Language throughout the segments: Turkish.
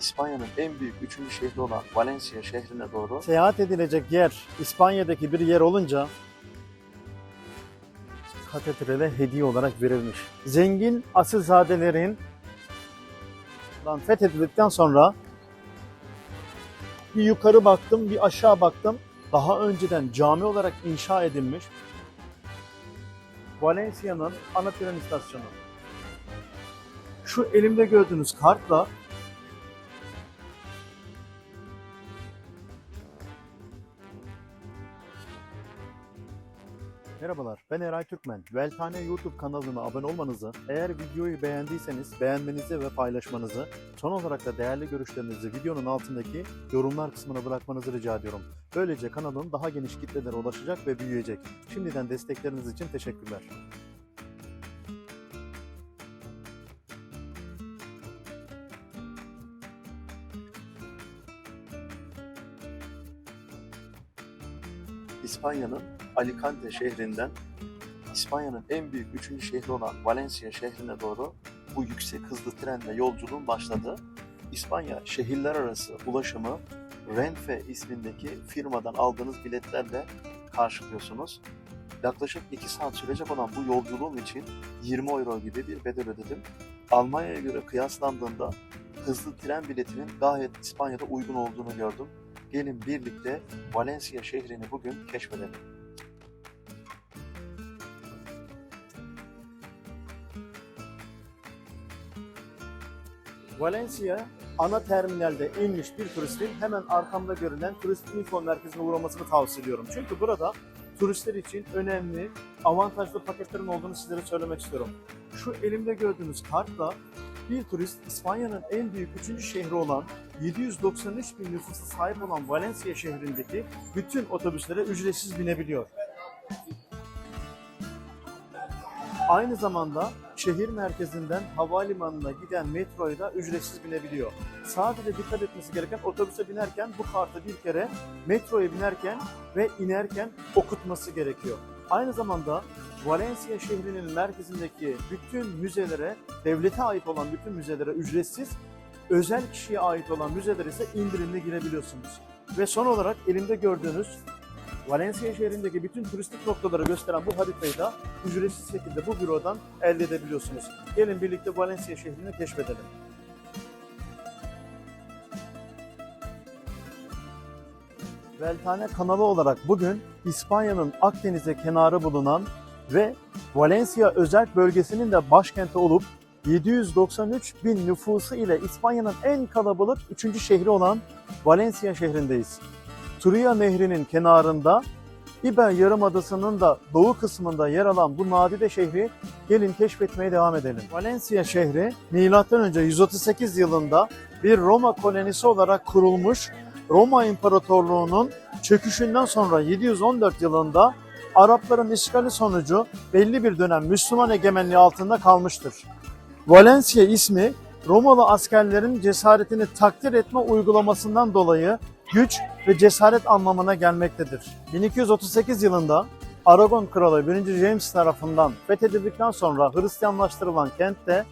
İspanya'nın en büyük üçüncü şehri olan Valencia şehrine doğru Seyahat edilecek yer İspanya'daki bir yer olunca katedrale hediye olarak verilmiş. Zengin asilzadelerin fethedildikten sonra bir yukarı baktım, bir aşağı baktım. Daha önceden cami olarak inşa edilmiş Valencia'nın ana tren istasyonu. Şu elimde gördüğünüz kartla Merhabalar, ben Eray Türkmen. Veltane YouTube kanalına abone olmanızı, eğer videoyu beğendiyseniz beğenmenizi ve paylaşmanızı, son olarak da değerli görüşlerinizi videonun altındaki yorumlar kısmına bırakmanızı rica ediyorum. Böylece kanalım daha geniş kitlelere ulaşacak ve büyüyecek. Şimdiden destekleriniz için teşekkürler. İspanya'nın Alicante şehrinden İspanya'nın en büyük üçüncü şehri olan Valencia şehrine doğru bu yüksek hızlı trenle yolculuğun başladı. İspanya şehirler arası ulaşımı Renfe ismindeki firmadan aldığınız biletlerle karşılıyorsunuz. Yaklaşık 2 saat sürecek olan bu yolculuğum için 20 euro gibi bir bedel ödedim. Almanya'ya göre kıyaslandığında hızlı tren biletinin gayet İspanya'da uygun olduğunu gördüm. Gelin birlikte Valencia şehrini bugün keşfedelim. Valencia ana terminalde inmiş bir turistin hemen arkamda görülen turist info merkezine uğramasını tavsiye ediyorum. Çünkü burada turistler için önemli, avantajlı paketlerin olduğunu sizlere söylemek istiyorum. Şu elimde gördüğünüz kartla bir turist İspanya'nın en büyük üçüncü şehri olan 793 bin nüfusa sahip olan Valencia şehrindeki bütün otobüslere ücretsiz binebiliyor. Aynı zamanda şehir merkezinden havalimanına giden metroya da ücretsiz binebiliyor. Sadece dikkat etmesi gereken otobüse binerken bu kartı bir kere metroya binerken ve inerken okutması gerekiyor. Aynı zamanda Valencia şehrinin merkezindeki bütün müzelere, devlete ait olan bütün müzelere ücretsiz, özel kişiye ait olan müzelere ise indirimli girebiliyorsunuz. Ve son olarak elimde gördüğünüz Valencia şehrindeki bütün turistik noktaları gösteren bu haritayı da ücretsiz şekilde bu bürodan elde edebiliyorsunuz. Gelin birlikte Valencia şehrini keşfedelim. Veltane kanalı olarak bugün İspanya'nın Akdeniz'e kenarı bulunan ve Valencia özel bölgesinin de başkenti olup 793 bin nüfusu ile İspanya'nın en kalabalık 3. şehri olan Valencia şehrindeyiz. Turia Nehri'nin kenarında İber Yarımadası'nın da doğu kısmında yer alan bu nadide şehri gelin keşfetmeye devam edelim. Valencia şehri M.Ö. 138 yılında bir Roma kolonisi olarak kurulmuş Roma İmparatorluğu'nun çöküşünden sonra 714 yılında Arapların işgali sonucu belli bir dönem Müslüman egemenliği altında kalmıştır. Valencia ismi Romalı askerlerin cesaretini takdir etme uygulamasından dolayı güç ve cesaret anlamına gelmektedir. 1238 yılında Aragon Kralı 1. James tarafından fethedildikten sonra Hristiyanlaştırılan kentte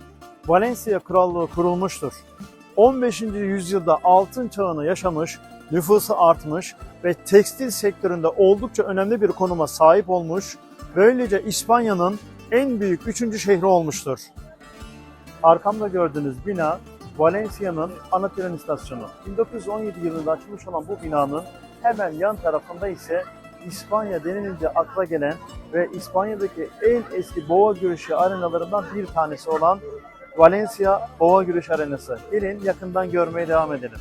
Valencia Krallığı kurulmuştur. 15. yüzyılda altın çağını yaşamış, nüfusu artmış ve tekstil sektöründe oldukça önemli bir konuma sahip olmuş, böylece İspanya'nın en büyük üçüncü şehri olmuştur. Arkamda gördüğünüz bina Valencia'nın ana tren istasyonu. 1917 yılında açılmış olan bu binanın hemen yan tarafında ise İspanya denilince akla gelen ve İspanya'daki en eski boğa güreşi arenalarından bir tanesi olan Valencia Boğa Güreş Arenası. Gelin yakından görmeye devam edelim.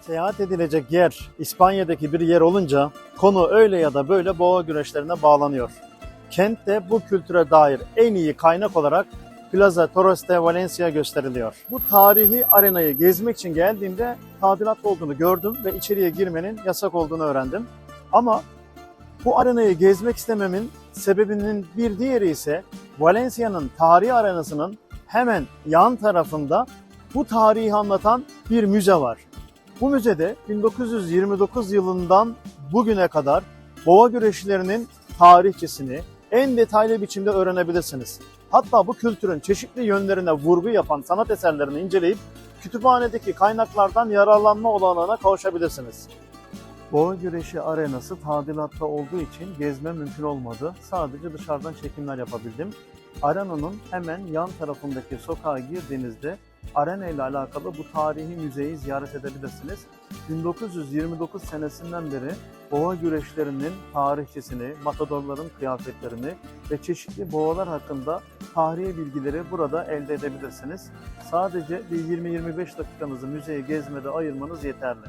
Seyahat edilecek yer İspanya'daki bir yer olunca konu öyle ya da böyle boğa güreşlerine bağlanıyor. Kentte bu kültüre dair en iyi kaynak olarak Plaza Toros de Valencia gösteriliyor. Bu tarihi arenayı gezmek için geldiğimde tadilat olduğunu gördüm ve içeriye girmenin yasak olduğunu öğrendim. Ama bu arenayı gezmek istememin sebebinin bir diğeri ise Valencia'nın tarihi arenasının hemen yan tarafında bu tarihi anlatan bir müze var. Bu müzede 1929 yılından bugüne kadar boğa güreşlerinin tarihçesini en detaylı biçimde öğrenebilirsiniz. Hatta bu kültürün çeşitli yönlerine vurgu yapan sanat eserlerini inceleyip kütüphanedeki kaynaklardan yararlanma olanağına kavuşabilirsiniz. Boğa güreşi arenası tadilatta olduğu için gezme mümkün olmadı. Sadece dışarıdan çekimler yapabildim. Arenanın hemen yan tarafındaki sokağa girdiğinizde arena ile alakalı bu tarihi müzeyi ziyaret edebilirsiniz. 1929 senesinden beri boğa güreşlerinin tarihçesini, matadorların kıyafetlerini ve çeşitli boğalar hakkında tarihi bilgileri burada elde edebilirsiniz. Sadece bir 20-25 dakikanızı müzeyi gezmede ayırmanız yeterli.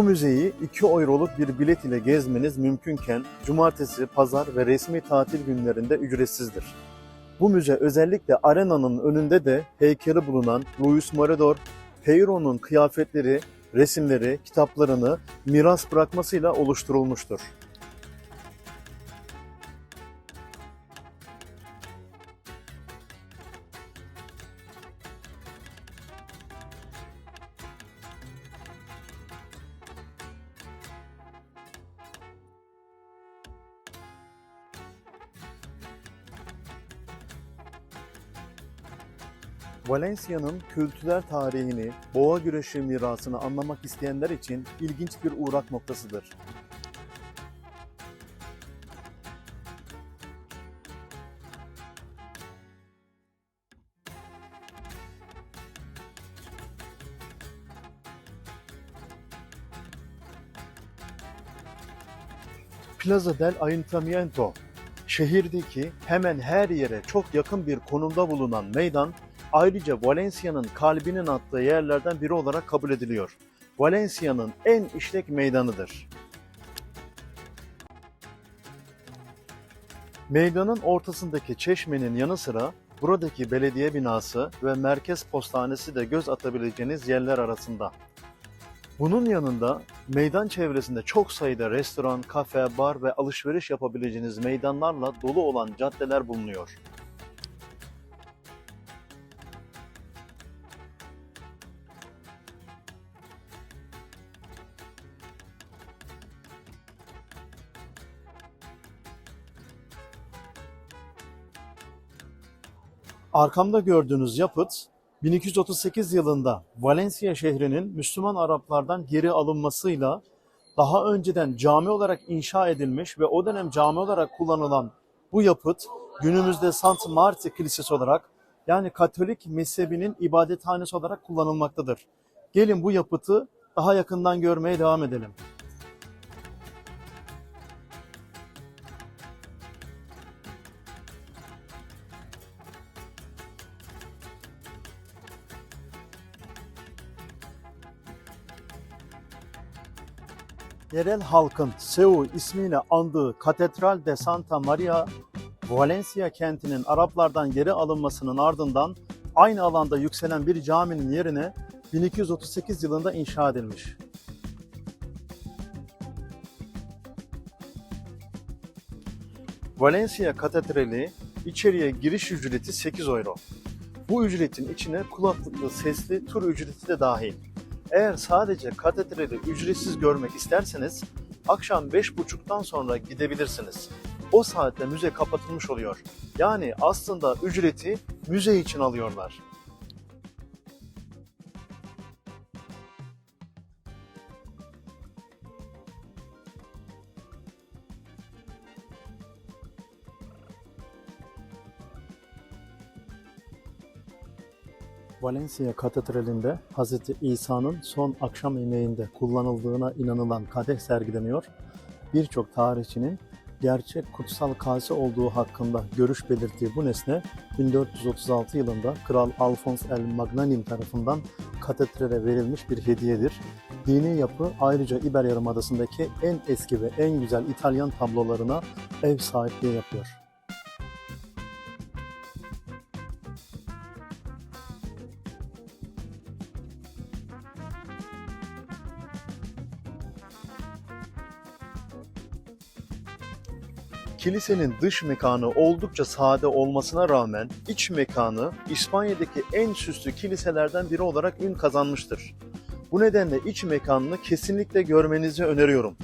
Bu müzeyi 2 euroluk bir bilet ile gezmeniz mümkünken cumartesi, pazar ve resmi tatil günlerinde ücretsizdir. Bu müze özellikle arenanın önünde de heykeli bulunan Louis Morador, Peyron'un kıyafetleri, resimleri, kitaplarını miras bırakmasıyla oluşturulmuştur. Valencia'nın kültürel tarihini, boğa güreşi mirasını anlamak isteyenler için ilginç bir uğrak noktasıdır. Plaza del Ayuntamiento, şehirdeki hemen her yere çok yakın bir konumda bulunan meydan ayrıca Valencia'nın kalbinin attığı yerlerden biri olarak kabul ediliyor. Valencia'nın en işlek meydanıdır. Meydanın ortasındaki çeşmenin yanı sıra buradaki belediye binası ve merkez postanesi de göz atabileceğiniz yerler arasında. Bunun yanında meydan çevresinde çok sayıda restoran, kafe, bar ve alışveriş yapabileceğiniz meydanlarla dolu olan caddeler bulunuyor. Arkamda gördüğünüz yapıt 1238 yılında Valencia şehrinin Müslüman Araplardan geri alınmasıyla daha önceden cami olarak inşa edilmiş ve o dönem cami olarak kullanılan bu yapıt günümüzde Sant Marti Kilisesi olarak yani Katolik mezhebinin ibadethanesi olarak kullanılmaktadır. Gelin bu yapıtı daha yakından görmeye devam edelim. Yerel halkın Seu ismiyle andığı Katedral de Santa Maria Valencia kentinin Araplardan geri alınmasının ardından aynı alanda yükselen bir caminin yerine 1238 yılında inşa edilmiş. Valencia Katedrali içeriye giriş ücreti 8 euro. Bu ücretin içine kulaklıklı sesli tur ücreti de dahil. Eğer sadece katedrali ücretsiz görmek isterseniz akşam 5.30'dan sonra gidebilirsiniz. O saatte müze kapatılmış oluyor. Yani aslında ücreti müze için alıyorlar. Valencia Katedrali'nde Hz. İsa'nın son akşam yemeğinde kullanıldığına inanılan kadeh sergileniyor. Birçok tarihçinin gerçek kutsal kase olduğu hakkında görüş belirttiği bu nesne 1436 yılında Kral Alphonse el Magnanim tarafından katedrale verilmiş bir hediyedir. Dini yapı ayrıca İber Yarımadası'ndaki en eski ve en güzel İtalyan tablolarına ev sahipliği yapıyor. Kilisenin dış mekanı oldukça sade olmasına rağmen iç mekanı İspanya'daki en süslü kiliselerden biri olarak ün kazanmıştır. Bu nedenle iç mekanını kesinlikle görmenizi öneriyorum.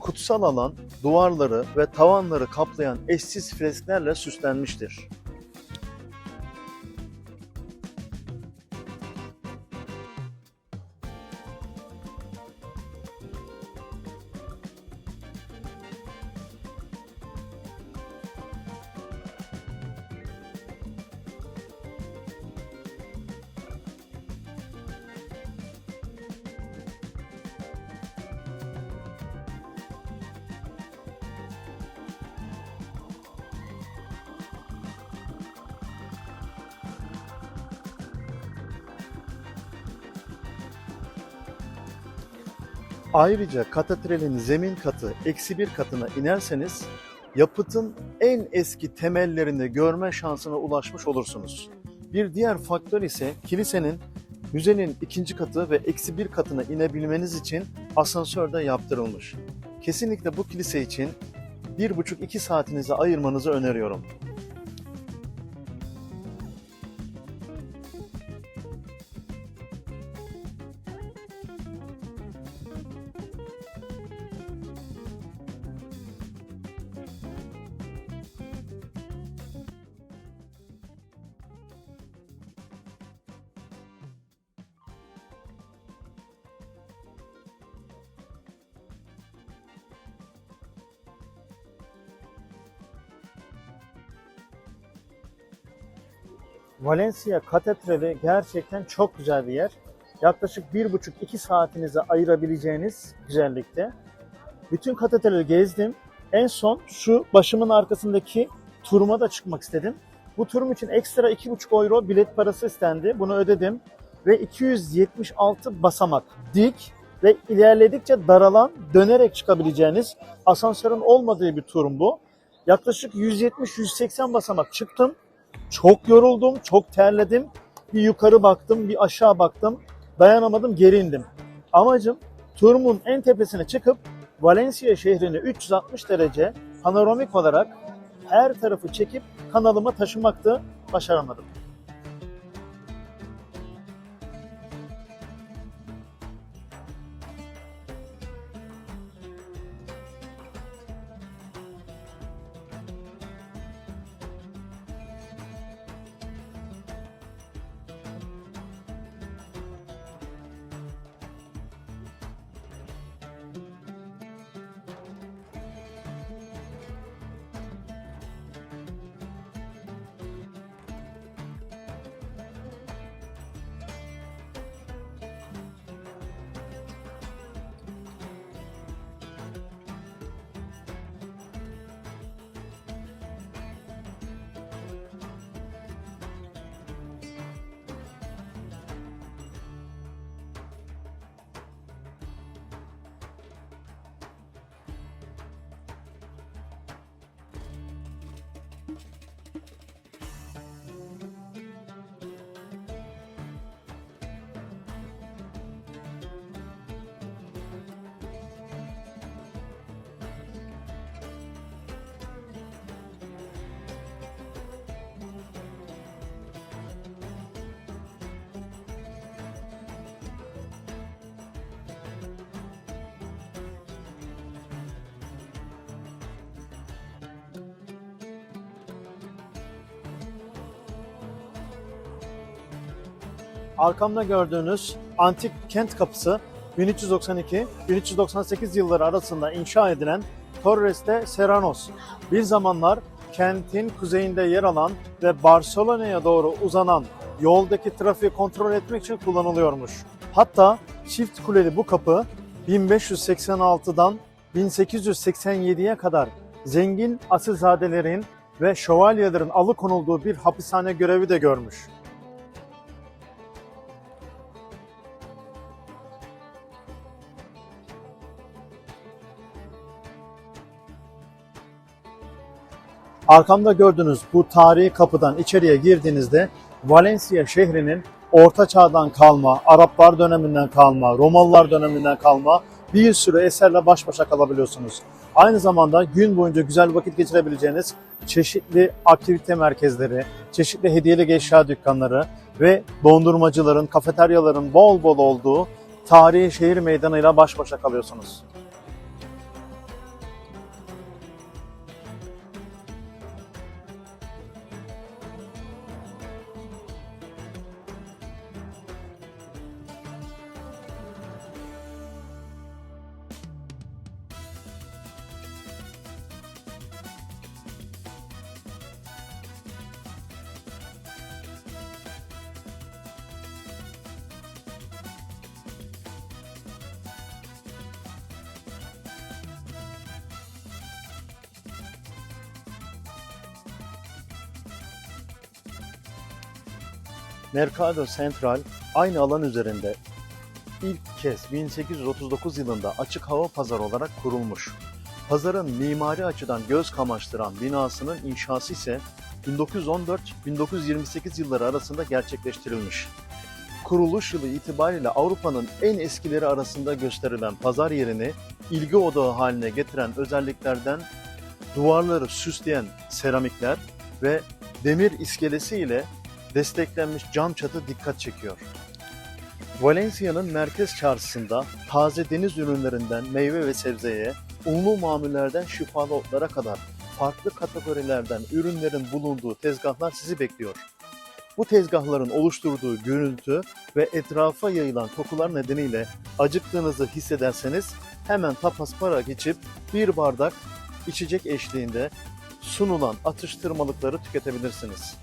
Kutsal alan duvarları ve tavanları kaplayan eşsiz fresklerle süslenmiştir. Ayrıca katedralin zemin katı eksi bir katına inerseniz yapıtın en eski temellerini görme şansına ulaşmış olursunuz. Bir diğer faktör ise kilisenin müzenin ikinci katı ve eksi bir katına inebilmeniz için asansör de yaptırılmış. Kesinlikle bu kilise için bir buçuk iki saatinizi ayırmanızı öneriyorum. Valencia Katedrali gerçekten çok güzel bir yer. Yaklaşık bir buçuk iki saatinizi ayırabileceğiniz güzellikte. Bütün katedrali gezdim. En son şu başımın arkasındaki turuma da çıkmak istedim. Bu turum için ekstra iki buçuk euro bilet parası istendi. Bunu ödedim. Ve 276 basamak dik ve ilerledikçe daralan dönerek çıkabileceğiniz asansörün olmadığı bir turum bu. Yaklaşık 170-180 basamak çıktım. Çok yoruldum, çok terledim. Bir yukarı baktım, bir aşağı baktım. Dayanamadım, geri indim. Amacım turumun en tepesine çıkıp Valencia şehrini 360 derece panoramik olarak her tarafı çekip kanalıma taşımaktı. Başaramadım. Arkamda gördüğünüz antik kent kapısı 1392-1398 yılları arasında inşa edilen Torres de Serranos. Bir zamanlar kentin kuzeyinde yer alan ve Barcelona'ya doğru uzanan yoldaki trafiği kontrol etmek için kullanılıyormuş. Hatta çift kuleli bu kapı 1586'dan 1887'ye kadar zengin asilzadelerin ve şövalyelerin alıkonulduğu bir hapishane görevi de görmüş. Arkamda gördüğünüz bu tarihi kapıdan içeriye girdiğinizde Valencia şehrinin Orta Çağ'dan kalma, Araplar döneminden kalma, Romalılar döneminden kalma bir sürü eserle baş başa kalabiliyorsunuz. Aynı zamanda gün boyunca güzel vakit geçirebileceğiniz çeşitli aktivite merkezleri, çeşitli hediyelik eşya dükkanları ve dondurmacıların, kafeteryaların bol bol olduğu tarihi şehir meydanıyla baş başa kalıyorsunuz. Mercado Central aynı alan üzerinde ilk kez 1839 yılında açık hava pazarı olarak kurulmuş. Pazarın mimari açıdan göz kamaştıran binasının inşası ise 1914-1928 yılları arasında gerçekleştirilmiş. Kuruluş yılı itibariyle Avrupa'nın en eskileri arasında gösterilen pazar yerini ilgi odağı haline getiren özelliklerden duvarları süsleyen seramikler ve demir iskelesi ile desteklenmiş cam çatı dikkat çekiyor. Valencia'nın merkez çarşısında taze deniz ürünlerinden meyve ve sebzeye, unlu mamullerden şifalı otlara kadar farklı kategorilerden ürünlerin bulunduğu tezgahlar sizi bekliyor. Bu tezgahların oluşturduğu görüntü ve etrafa yayılan kokular nedeniyle acıktığınızı hissederseniz hemen tapas para geçip bir bardak içecek eşliğinde sunulan atıştırmalıkları tüketebilirsiniz.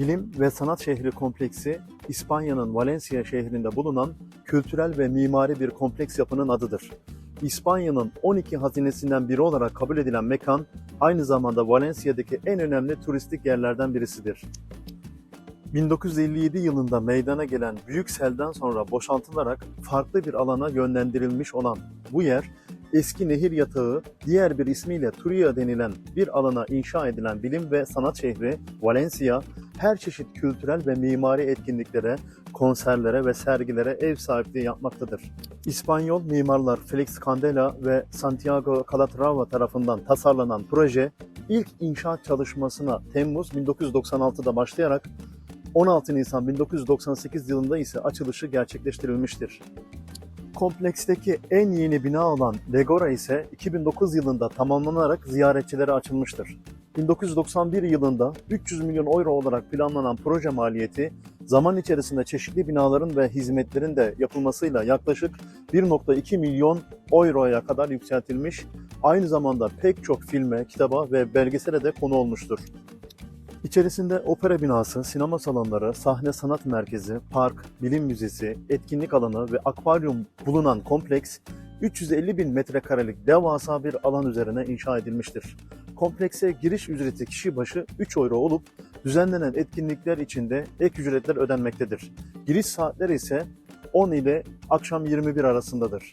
Bilim ve Sanat Şehri kompleksi İspanya'nın Valencia şehrinde bulunan kültürel ve mimari bir kompleks yapının adıdır. İspanya'nın 12 hazinesinden biri olarak kabul edilen mekan aynı zamanda Valencia'daki en önemli turistik yerlerden birisidir. 1957 yılında meydana gelen büyük selden sonra boşaltılarak farklı bir alana yönlendirilmiş olan bu yer eski nehir yatağı, diğer bir ismiyle Turia denilen bir alana inşa edilen bilim ve sanat şehri Valencia, her çeşit kültürel ve mimari etkinliklere, konserlere ve sergilere ev sahipliği yapmaktadır. İspanyol mimarlar Felix Candela ve Santiago Calatrava tarafından tasarlanan proje, ilk inşaat çalışmasına Temmuz 1996'da başlayarak 16 Nisan 1998 yılında ise açılışı gerçekleştirilmiştir. Kompleksteki en yeni bina olan Legora ise 2009 yılında tamamlanarak ziyaretçilere açılmıştır. 1991 yılında 300 milyon euro olarak planlanan proje maliyeti zaman içerisinde çeşitli binaların ve hizmetlerin de yapılmasıyla yaklaşık 1.2 milyon euroya kadar yükseltilmiş. Aynı zamanda pek çok filme, kitaba ve belgesele de konu olmuştur. İçerisinde opera binası, sinema salonları, sahne sanat merkezi, park, bilim müzesi, etkinlik alanı ve akvaryum bulunan kompleks 350 bin metrekarelik devasa bir alan üzerine inşa edilmiştir. Komplekse giriş ücreti kişi başı 3 euro olup düzenlenen etkinlikler içinde ek ücretler ödenmektedir. Giriş saatleri ise 10 ile akşam 21 arasındadır.